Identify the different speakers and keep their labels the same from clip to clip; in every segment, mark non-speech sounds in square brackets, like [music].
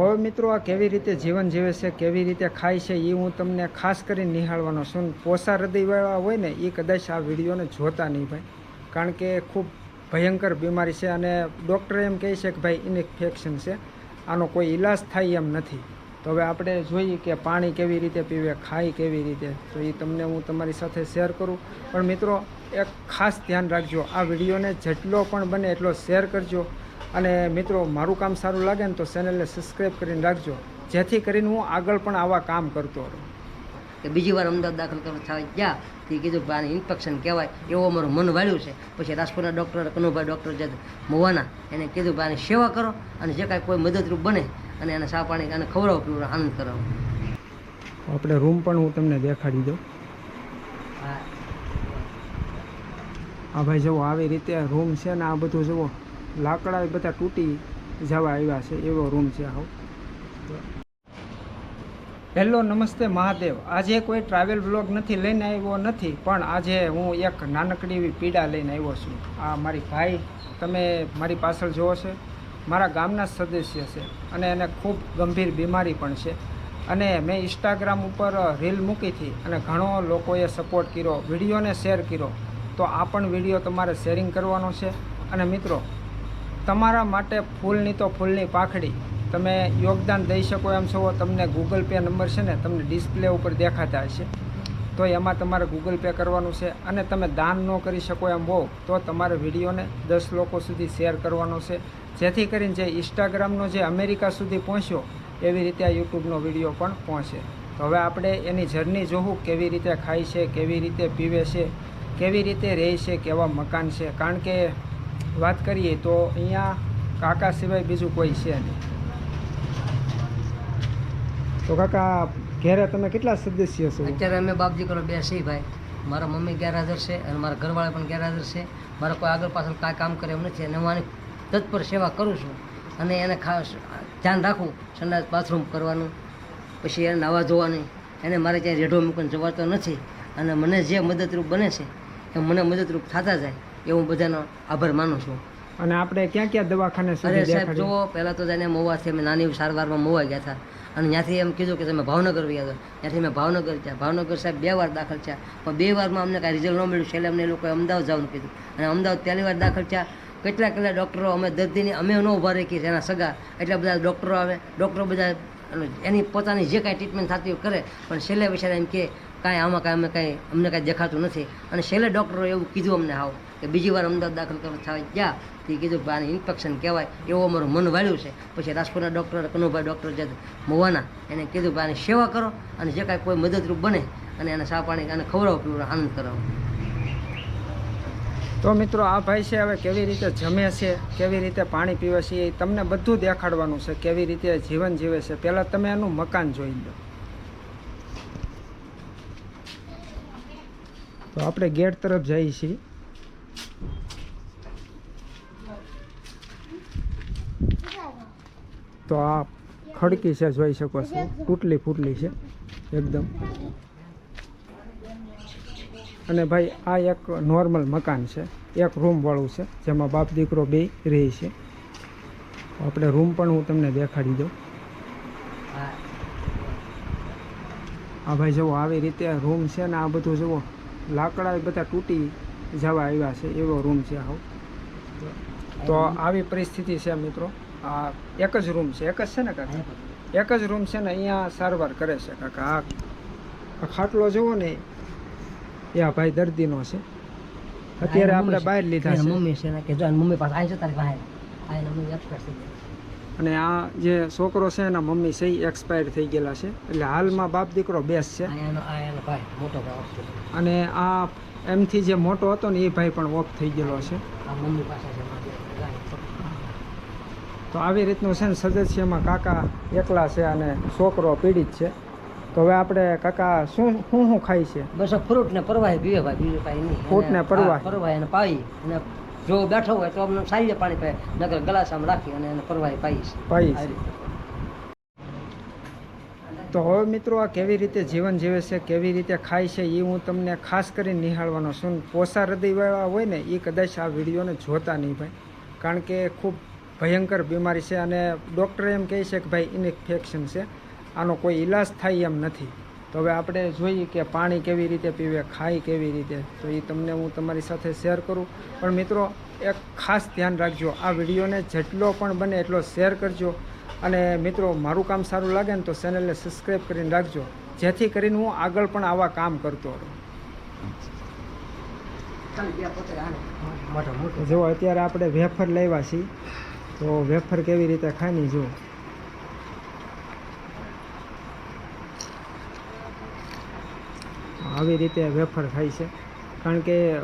Speaker 1: હવે મિત્રો આ કેવી રીતે જીવન જીવે છે, કેવી રીતે ખાય છે એ હું તમને ખાસ કરીને નિહાળવાનો છું. પોસા હૃદયવાળા હોય ને એ કદાચ આ વિડીયોને જોતા નહીં ભાઈ. કારણ કે ખૂબ ભયંકર બીમારી છે અને ડૉક્ટર એમ કહે છે કે ભાઈ ઇન્ફેક્શન છે. આનો કોઈ ઈલાજ થાય એમ નથી. તો હવે આપણે જોઈએ કે પાણી કેવી રીતે પીવે, ખાય કેવી રીતે. તો એ તમને હું તમારી સાથે શેર કરું. પણ મિત્રો, એક ખાસ ધ્યાન રાખજો, આ વિડીયોને જેટલો પણ બને એટલો શેર કરજો. અને મિત્રો મારું કામ સારું લાગે ને તો ચેનલને સબસ્ક્રાઈબ કરીને રાખજો. જેથી કરીને હું આગળ પણ આવા કામ કરતો રહું.
Speaker 2: કે બીજી વાર અમદાવાદ દાખલ કરવા થવા ગયા તે કીધું કે આને ઇન્ફેક્શન કહેવાય એવું અમારું મન વાળ્યું છે. પછી રાજકોટના ડૉક્ટર કનુભાઈ ડૉક્ટર જે મોવાના એને કીધું કે આની સેવા કરો અને જે કાંઈ કોઈ મદદરૂપ બને અને એને સા પાણી અને ખવડાવો પીવડાવો આનંદ કરાવો.
Speaker 1: આપણે રૂમ પણ હું તમને દેખાડી દઉં.
Speaker 2: હા.
Speaker 1: ભાઈ જુઓ આવી રીતે રૂમ છે ને આ બધું જુઓ. લાકડા બધા તૂટી જવા આવ્યા છે, એવો રૂમ છે આવો. હેલો, નમસ્તે મહાદેવ. આજે કોઈ ટ્રાવેલ બ્લોગ નથી, લઈને આવ્યો નથી, પણ આજે હું એક નાનકડી એવી પીડા લઈને આવ્યો છું. આ મારી ભાઈ, તમે મારી પાછળ જુઓ છે. મારા ગામના સદસ્ય છે અને એને ખૂબ ગંભીર બીમારી પણ છે. અને મેં ઇન્સ્ટાગ્રામ ઉપર રીલ મૂકી હતી અને ઘણો લોકોએ સપોર્ટ કર્યો, વિડીયોને શેર કર્યો. તો આ પણ વીડિયો તમારે શેરિંગ કરવાનો છે. અને મિત્રો તમારા માટે ફૂલની તો ફૂલની પાખડી. તમે યોગદાન દઈ શકો એમ છો, તમને ગૂગલ પે નંબર છે ને, તમને ડિસ્પ્લે ઉપર દેખાતા હશે. તો એમાં તમારે ગૂગલ પે કરવાનું છે અને તમે દાન ન કરી શકો એમ હો તો તમારે વિડીયોને દસ લોકો સુધી શેર કરવાનો છે. જેથી કરીને જે ઇન્સ્ટાગ્રામનો જે અમેરિકા સુધી પહોંચ્યો, એવી રીતે આ યુટ્યુબનો વીડિયો પણ પહોંચે. તો હવે આપણે એની જર્ની જોવું કેવી રીતે ખાય છે, કેવી રીતે પીવે છે, કેવી રીતે રહે છે, કેવા મકાન છે. કારણ કે વાત કરીએ તો અહીંયા કાકા સિવાય બીજું કોઈ છે નહીં. તો કાકા, ઘેરે તમે કેટલા સદસ્ય છો?
Speaker 2: અત્યારે અમે બાપજી કરો બે છીએ ભાઈ. મારા મમ્મી ગેરહાજર છે અને મારા ઘરવાળા પણ ગેરહાજર છે. મારા કોઈ આગળ પાછળ કાંઈ કામ કરે એમ નથી અને હું આની તત્પર સેવા કરું છું. અને એને ખાસ ધ્યાન રાખું, સંડાસ બાથરૂમ કરવાનું, પછી એને નાવા ધોવાની. એને મારે ક્યાંય રેઢો મૂકીને જવાતો નથી. અને મને જે મદદરૂપ બને છે, એ મને મદદરૂપ થતા જાય. એ હું બધાનો આભાર માનું છું.
Speaker 1: અને આપણે ક્યાં ક્યાં દવાખાને
Speaker 2: અરે સાહેબ
Speaker 1: જો
Speaker 2: જુઓ પહેલાં તો જઈને મોવાથી અમે નાની સારવારમાં મોવા ગયા હતા. અને ત્યાંથી એમ કીધું કે તમે ભાવનગર ગયા હતા. ત્યાંથી મેં ભાવનગર ગયા. ભાવનગર સાહેબ બે વાર દાખલ થયા. પણ બે વારમાં અમને કાંઈ રિઝલ્ટ ન મળ્યું. છેલ્લે અમને એ લોકોએ અમદાવાદ જવાનું કીધું. અને અમદાવાદ પહેલી વાર દાખલ થયા. કેટલા કેટલા ડૉક્ટરો અમે દર્દીની અમે ન ઊભા રાખીએ એના સગા. એટલા બધા ડૉક્ટરો આવે. ડૉક્ટરો બધા એની પોતાની જે કાંઈ ટ્રીટમેન્ટ થતી હોય કરે. પણ છેલ્લે વિચારે એમ કે કાંઈ આમાં કાંઈ અમે કાંઈ, અમને કાંઈ દેખાતું નથી. અને છેલ્લે ડૉક્ટરો એવું કીધું અમને આવો, કે બીજી વાર અમદાવાદ દાખલ કરવા થવા ગયા તે કીધું કે આને ઇન્ફેક્શન કહેવાય, એવું અમારું મન વાળ્યું છે. પછી રાજકોટના ડૉક્ટર કનુભાઈ ડૉક્ટર જે મોવાના, એને કીધું કે આની સેવા કરો અને જે કાંઈ કોઈ મદદરૂપ બને, અને એને સા પાણી, અને ખવડાવો પીવડાવો આનંદ કરાવો.
Speaker 1: તો મિત્રો, આ ભાઈ છે હવે કેવી રીતે જમે છે, કેવી રીતે પાણી પીવે છે, એ તમને બધું દેખાડવાનું છે, કેવી રીતે જીવન જીવે છે. પહેલાં તમે એનું મકાન જોઈ લો. તો આપણે ગેટ તરફ જઈએ છીએ. તો આ ખડકી છે, જોઈ શકો છો. તૂટલી ફૂટલી છે, એકદમ. અને ભાઈ, આ એક નોર્મલ મકાન છે. એક રૂમવાળું છે, જેમાં બાપ દીકરો બે રહે છે. આપણે રૂમ પણ હું તમને દેખાડી દઉં. આ ભાઈ, જુઓ, આવી રીતે રૂમ છે ને, આ બધું જુઓ. લાકડા બધા તૂટી જવા આવ્યા છે એવો રૂમ છે આવો. તો આવી પરિસ્થિતિ છે મિત્રો. આ એક જ રૂમ છે એક જ છે ને કાકા? એક જ રૂમ છે ને અહીંયા સારવાર કરે છે કાકા. આ ખાટલો જુઓ ને એ આ ભાઈ દર્દીનો છે. અત્યારે આપણે બહાર લીધા છે.
Speaker 2: મમ્મી છે ને કે જો મમ્મી પાસે આવી છે તારી પાસે. આ મમ્મી એક્સપર્ટ થઈ
Speaker 1: અને આ જે છોકરો છે એના મમ્મી છે એક્સપાયર થઈ ગયેલા છે. એટલે હાલમાં બાપ દીકરો બેસ છે. અને આ એમથી જે મોટો હતો ને એ ભાઈ પણ ઓફ થઈ ગયેલો છે. તો આવી રીતનું છે ને સદસ્યમાં કાકા એકલા છે અને છોકરો પીડિત છે. તો હવે આપણે કાકા શું શું શું ખાય છે?
Speaker 2: બસ ફ્રૂટ ને પરવાય પીવે ભાઈ બીજું કાંઈ નહીં.
Speaker 1: ફ્રૂટ ને
Speaker 2: પરવાય પરવાય અને પાઈ અને જો બેઠો હોય તો અમને સારી પાણી પીએ નગર ગ્લાસ આમ રાખી અને એને પરવાઈ પાઈશ
Speaker 1: પાઈશ. તો હવે મિત્રો આ કેવી રીતે જીવન જીવે છે કેવી રીતે ખાય છે એ હું તમને ખાસ કરીને નિહાળવાનો છું. પોસા હૃદયવાળા હોય ને એ કદાચ આ વિડીયોને જોતા નહીં ભાઈ. કારણ કે ખૂબ ભયંકર બીમારી છે અને ડૉક્ટર એમ કહે છે કે ભાઈ ઇન્ફેક્શન છે. આનો કોઈ ઈલાજ થાય એમ નથી. તો હવે આપણે જોઈએ કે પાણી કેવી રીતે પીવે ખાય કેવી રીતે. તો એ તમને હું તમારી સાથે શેર કરું. પણ મિત્રો, એક ખાસ ધ્યાન રાખજો, આ વિડીયોને જેટલો પણ બને એટલો શેર કરજો. અને મિત્રો, મારું કામ સારું લાગે ને તો ચેનલને સબસ્ક્રાઈબ કરીને રાખજો. જેથી કરીને હું આગળ પણ આવા કામ કરતો રહું. જો અત્યારે આપણે વેફર લેવા છીએ, તો વેફર કેવી રીતે ખાની જો. આવી રીતે વેફર થાય છે. કારણ કે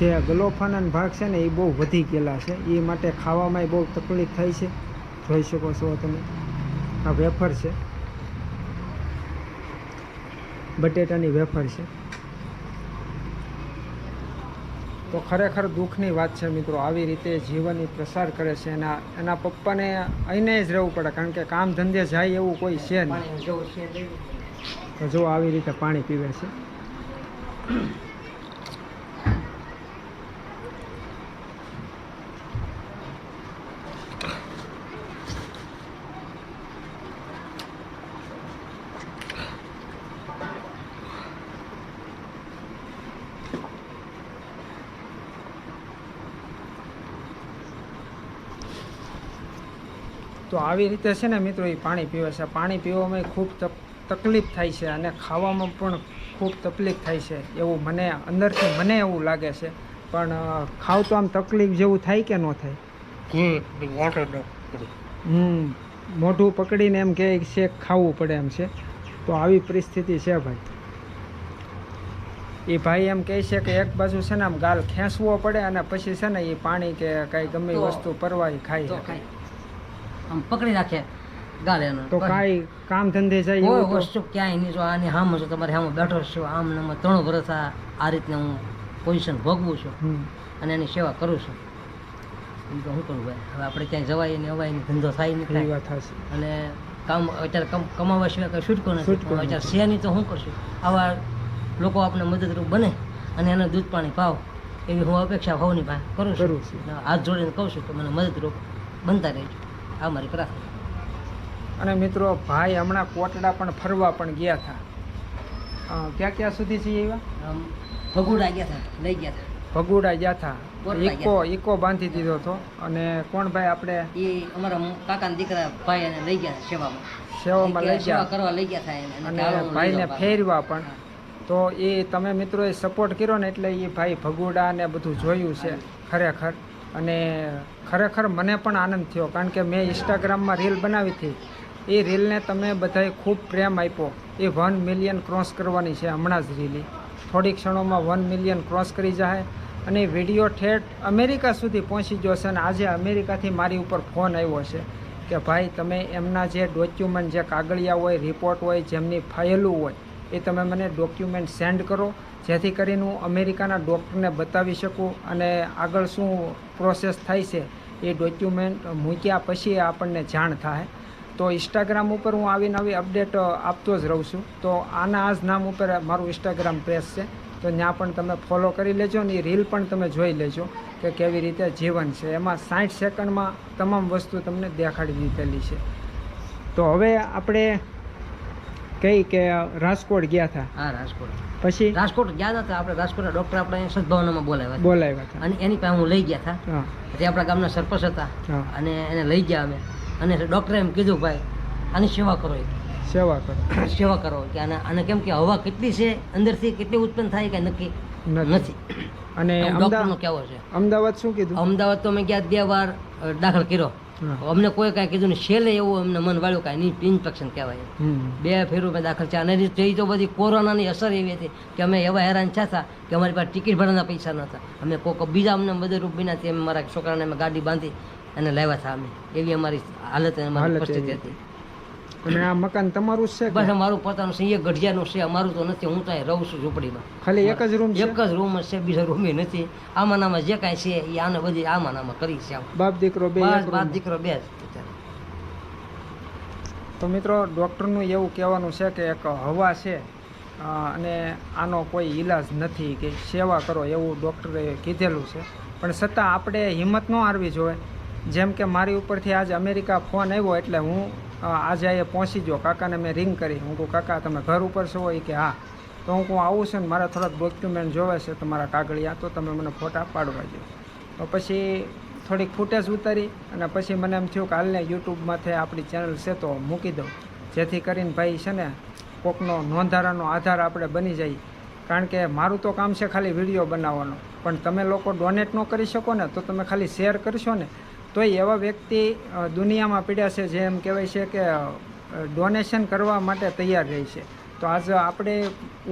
Speaker 1: જે ગલોફાના ભાગ છે ને એ બહુ વધી ગયેલા છે. એ માટે ખાવામાં બહુ તકલીફ થાય છે. જોઈ શકો છો તમે. આ વેફર છે. બટેટાની વેફર છે. તો ખરેખર દુઃખની વાત છે મિત્રો. આવી રીતે જીવનની પ્રસાર કરે છે એના એના પપ્પાને અહીંને જ રહેવું પડે. કારણ કે કામ ધંધે જાય એવું કોઈ છે નહીં. તો જો આવી રીતે પાણી પીવે છે. તો આવી રીતે છે ને મિત્રો એ પાણી પીવે છે. પાણી પીવામાં ખૂબ તક- તકલીફ થાય છે અને ખાવામાં પણ ખૂબ તકલીફ થાય છે એવું મને અંદરથી મને એવું લાગે છે. પણ ખાવ તો આમ તકલીફ જેવું થાય કે ન થાય? હમ મોઢું પકડીને એમ કે છે ખાવું પડે એમ છે. તો આવી પરિસ્થિતિ છે ભાઈ. એ ભાઈ એમ કહે છે કે એક બાજુ છે ને આમ ગાલ ખેંચવો પડે અને પછી છે ને એ પાણી કે કાંઈ ગમે વસ્તુ પરવાય ખાઈ
Speaker 2: તો આમ પકડી રાખે ગાલે
Speaker 1: તો
Speaker 2: બસ.
Speaker 1: કામ ધંધે જાય
Speaker 2: કોઈ વસ્તુ ક્યાંય નહીં જો આની હામ છો તમારે હામ બેઠો છો. આમ ને ત્રણ વર્ષ આ રીતને હું પોઝિશન ભોગવું છું અને એની સેવા કરું છું. તો શું કરું ભાઈ? હવે આપણે ક્યાંય જવાય ને અવાય ને ધંધો થાય નહીં થાય
Speaker 1: હશે
Speaker 2: અને કામ અત્યારે કમ- કમાવા સિવાય કંઈ છૂટકો નથી. અત્યારે છે નહીં તો શું કરશું આવા લોકો આપણે મદદરૂપ બને અને એને દૂધ પાણી પાવ. એવી હું અપેક્ષા ભાવની પાસે કરું છું.
Speaker 1: કરું છું.
Speaker 2: અને હાથ જોડીને કહું છું કે મને મદદરૂપ બનતા રહેજો. આ મારી પ્રાર્થના
Speaker 1: અને મિત્રો ભાઈ હમણાં કોટડા પણ ફરવા પણ ગયા હતા. ક્યાં ક્યાં સુધી છે એવા?
Speaker 2: ભગુડા ગયા હતા લઈ ગયા હતા.
Speaker 1: ભગુડા ગયા હતા.
Speaker 2: ઈકો
Speaker 1: ઇકો બાંધી દીધો હતો. અને કોણ ભાઈ આપણે?
Speaker 2: એ અમારા કાકાના દીકરા ભાઈ એને લઈ ગયા સેવામાં.
Speaker 1: સેવામાં લઈ ગયા.
Speaker 2: કરવા લઈ ગયા હતા
Speaker 1: અને ભાઈને ફેરવા પણ. તો એ તમે મિત્રોએ સપોર્ટ કર્યો ને એટલે એ ભાઈ ભગુડા ને બધું જોયું છે ખરેખર. અને ખરેખર મને પણ આનંદ થયો કારણ કે મેં ઇન્સ્ટાગ્રામમાં રીલ બનાવી હતી. એ રીલને તમે બધાએ ખૂબ પ્રેમ આપ્યો. એ વન મિલિયન ક્રોસ કરવાની છે હમણાં જ રીલી. થોડી ક્ષણોમાં વન મિલિયન ક્રોસ કરી જાય અને વીડિયો ઠેઠ અમેરિકા સુધી પહોંચી છે અને આજે અમેરિકાથી મારી ઉપર ફોન આવ્યો છે કે ભાઈ, તમે એમના જે ડોક્યુમેન્ટ, જે કાગળિયા હોય રિપોર્ટ હોય, જેમની ફાઇલું હોય, એ તમે મને ડોક્યુમેન્ટ સેન્ડ કરો. જેથી કરીને હું અમેરિકાના ડૉક્ટરને બતાવી શકું અને આગળ શું પ્રોસેસ થાય છે એ ડોક્યુમેન્ટ મૂક્યા પછી આપણને જાણ થાય. તો ઇન્સ્ટાગ્રામ ઉપર હું આવી નવી અપડેટ આપતો જ રહું છું. તો આના આ જ નામ ઉપર મારું ઇન્સ્ટાગ્રામ પ્રેસ છે. તો ત્યાં પણ તમે ફોલો કરી લેજો ને એ રીલ પણ તમે જોઈ લેજો કે કેવી રીતે જીવન છે. એમાં સાઠ સેકન્ડમાં તમામ વસ્તુ તમને દેખાડી દીધેલી છે. તો હવે આપણે કઈ કે રાજકોટ ગયા હતા.
Speaker 2: હા રાજકોટ.
Speaker 1: પછી?
Speaker 2: રાજકોટ ગયા હતા આપણે રાજકોટના ડૉક્ટર આપણે સદભાવનામાં બોલાવ્યા
Speaker 1: બોલાવ્યા હતા.
Speaker 2: અને એની પાસે હું લઈ ગયા હતા. તે આપણા ગામના સરપંચ હતા. અને એને લઈ ગયા અમે. અને ડૉક્ટરે એમ કીધું ભાઈ આની સેવા કરો
Speaker 1: સેવા કરો. [clears throat]
Speaker 2: સેવા કરો. કે આને આને કેમ કે હવા કેટલી છે અંદરથી કેટલી ઉત્પન્ન થાય કે નક્કી?
Speaker 1: નથી. અને
Speaker 2: ડૉક્ટરનો કેવો છે.
Speaker 1: અમદાવાદ શું કીધું?
Speaker 2: અમદાવાદ તો અમે ગયા બે વાર દાખલ કર્યો. અમને કોઈ કાંઈ કીધું ને છેલ્લે એવું અમને મન વાળ્યું કાંઈ નહીં ઇન્ફેક્શન કહેવાય. બે ફેરું મેં દાખલ છે અને તે તો બધી કોરોનાની અસર એવી હતી કે અમે એવા હેરાન થતા કે અમારી પાસે ટિકિટ ભરવાના પૈસા નહોતા. અમે કોઈક બીજા અમને મદદરૂપ બન્યા તે મારા છોકરાને અમે ગાડી બાંધી. અને લાવ્યા હતા અમે. એવી અમારી હાલત અમારી પરિસ્થિતિ હતી.
Speaker 1: અને આ મકાન તમારું છે
Speaker 2: બસ
Speaker 1: મારું
Speaker 2: અમારું પોતાનું છે એ ગઢિયાનું છે અમારું તો નથી હું તો રહું છું ઝૂંપડીમાં.
Speaker 1: ખાલી એક જ રૂમ
Speaker 2: એક જ રૂમ છે બીજા રૂમ નથી. આમાં નામાં જે કાંઈ છે એ આને બધી આમાં નામાં કરી છે.
Speaker 1: બાપ દીકરો બે
Speaker 2: બાપ દીકરો બે.
Speaker 1: તો મિત્રો ડૉક્ટરનું એવું કહેવાનું છે કે એક હવા છે અને આનો કોઈ ઈલાજ નથી કે સેવા કરો એવું ડૉક્ટરે કીધેલું છે. પણ છતાં આપણે હિંમત ન હારવી જોઈએ. જેમ કે મારી ઉપરથી આજ અમેરિકા ફોન આવ્યો એટલે હું આજે અહીંયા પહોંચી ગયો. કાકાને મેં રિંગ કરી. હું કહું, કાકા, તમે ઘર ઉપર છો? એ કે, હા. તો હું કહું, આવું છે ને, મારા થોડાક ડોક્યુમેન્ટ જોવે છે તમારા કાગળિયા, તો તમે મને ફોટા પાડવા દો તો પછી થોડીક ફૂટેજ ઉતારી અને પછી મને એમ થયું કે હાલને યુટ્યુબમાંથી આપણી ચેનલ છે તો મૂકી દઉં. જેથી કરીને ભાઈ છે ને, કોકનો નોંધારાનો આધાર આપણે બની જઈએ કારણ કે મારું તો કામ છે ખાલી વીડિયો બનાવવાનો. પણ તમે લોકો ડોનેટ ન કરી શકો ને, તો તમે ખાલી શેર કરશો ને તોય એવા વ્યક્તિ દુનિયામાં પીડ્યા છે જે એમ કહેવાય છે કે ડોનેશન કરવા માટે તૈયાર રહી છે. તો આજ આપણે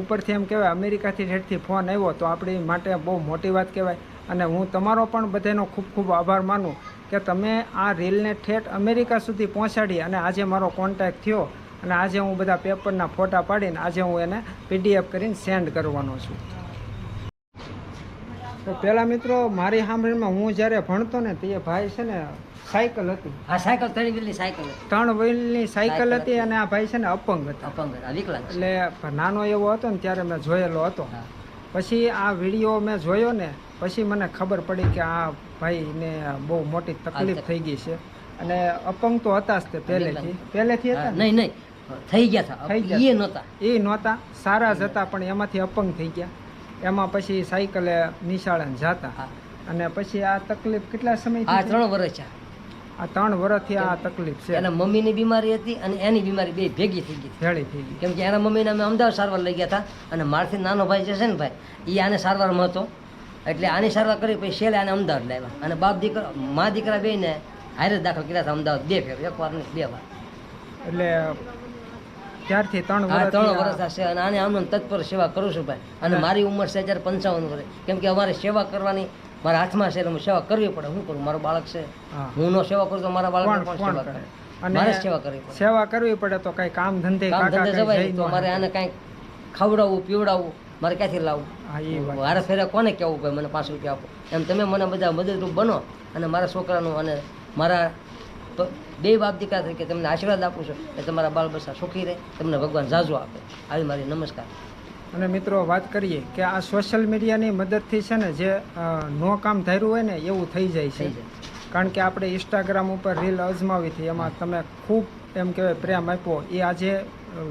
Speaker 1: ઉપરથી એમ કહેવાય, અમેરિકાથી હેઠથી ફોન આવ્યો, તો આપણી માટે બહુ મોટી વાત કહેવાય. અને હું તમારો પણ બધાનો ખૂબ ખૂબ આભાર માનું કે તમે આ રીલને ઠેઠ અમેરિકા સુધી પહોંચાડી અને આજે મારો કોન્ટેક્ટ થયો અને આજે હું બધા પેપરના ફોટા પાડીને આજે હું એને પીડીએફ કરીને સેન્ડ કરવાનો છું. તો પહેલાં મિત્રો મારી સાંભળીમાં હું જ્યારે ભણતો ને તે ભાઈ છે ને સાયકલ હતી.
Speaker 2: હા સાયકલ ત્રણ વ્હીલની સાયકલ હતી.
Speaker 1: ત્રણ વ્હીલની સાયકલ
Speaker 2: સાયકલ
Speaker 1: હતી અને આ ભાઈ છે ને અપંગ હતા.
Speaker 2: અપંગ વિકલાંગ
Speaker 1: એટલે નાનો એવો હતો ને ત્યારે મેં જોયેલો હતો. પછી આ વીડિયો મેં જોયો ને પછી મને ખબર પડી કે આ ભાઈને બહુ મોટી તકલીફ થઈ ગઈ છે. અને અપંગ તો હતા જ તે પહેલેથી. પહેલેથી હતા
Speaker 2: નહીં નહીં. થઈ ગયા હતા.
Speaker 1: થઈ ગયા.
Speaker 2: એ નહોતા.
Speaker 1: એ નહોતા. સારા જ હતા પણ એમાંથી અપંગ થઈ ગયા. એમાં પછી સાયકલે નિશાળે જતા. અને પછી આ તકલીફ કેટલા સમય આ
Speaker 2: ત્રણ વર્ષ છે.
Speaker 1: આ ત્રણ વર્ષથી આ તકલીફ છે.
Speaker 2: એના મમ્મીની બીમારી હતી અને એની બીમારી બે ભેગી થઈ ગઈ
Speaker 1: ભેળી થઈ ગઈ.
Speaker 2: કેમ કે એના મમ્મીને અમે અમદાવાદ સારવાર લઈ ગયા હતા અને મારથી નાનો ભાઈ જે છે ને ભાઈ એ આને સારવારમાં હતો. એટલે આની સારવાર કરી પછી છેલ્લે આને અમદાવાદ લાવ્યા. અને બાપ દીકરા મા દીકરા બેને હારે દાખલ કર્યા હતા અમદાવાદ બે ફેર એક વાર નહીં બે વાર.
Speaker 1: એટલે ત્યારથી ત્રણ
Speaker 2: વર્ષ ત્રણ
Speaker 1: વર્ષ
Speaker 2: વર્ષ અને આને આમ તત્પર સેવા કરું છું ભાઈ. અને મારી ઉંમર છે અત્યારે પંચાવન વર્ષ. કેમ કે અમારે સેવા કરવાની મારા હાથમાં છે એટલે સેવા કરવી પડે. હું કરું? મારો બાળક છે.
Speaker 1: હું.
Speaker 2: નો સેવા કરું તો મારા બાળક
Speaker 1: કોણ
Speaker 2: સેવા
Speaker 1: કરે? અને
Speaker 2: સેવા કરવી પડે.
Speaker 1: સેવા કરવી પડે તો કઈ કામ ધંધે
Speaker 2: કામ ધંધે તો મારે આને કઈ ખવડાવવું પીવડાવવું મારે ક્યાંથી લાવવું? મારે ફેરે કોને કહેવું ભાઈ મને પાંચ રૂપિયા આપો? એમ તમે મને બધા મદદરૂપ બનો અને મારા છોકરાનું અને મારા પ- બે બાપ દીકરા તરીકે તમને આશીર્વાદ આપું છું કે તમારા બાળ બચ્ચા સુખી રહે તમને ભગવાન ઝાઝો આપે. આવી મારી નમસ્કાર.
Speaker 1: અને મિત્રો વાત કરીએ કે આ સોશિયલ મીડિયાની મદદથી છે ને જે નો કામ ધાર્યું હોય ને એવું થઈ જાય છે. કારણ કે આપણે ઇન્સ્ટાગ્રામ ઉપર રીલ અજમાવી હતી એમાં તમે ખૂબ એમ કહેવાય પ્રેમ આપ્યો. એ આજે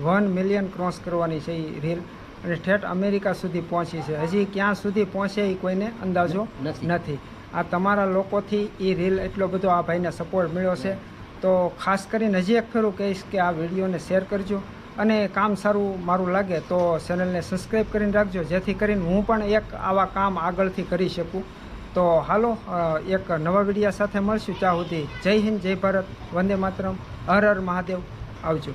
Speaker 1: વન મિલિયન ક્રોસ કરવાની છે એ રીલ અને ઠેઠ અમેરિકા સુધી પહોંચી છે. હજી ક્યાં સુધી પહોંચે એ કોઈને અંદાજો
Speaker 2: નથી.
Speaker 1: આ તમારા લોકોથી એ રીલ એટલો બધો આ ભાઈને સપોર્ટ મળ્યો છે. તો ખાસ કરીને હજી એક ફેરું કહીશ કે આ વિડીયોને શેર કરજો. અને કામ સારું મારું લાગે તો ચેનલને સબસ્ક્રાઈબ કરીને રાખજો. જેથી કરીને હું પણ એક આવા કામ આગળથી કરી શકું. તો હાલો એક નવા વિડીયા સાથે મળશું. ત્યાં સુધી જય હિન્દ, જય ભારત, વંદે માતરમ. હર હર મહાદેવ. આવજો.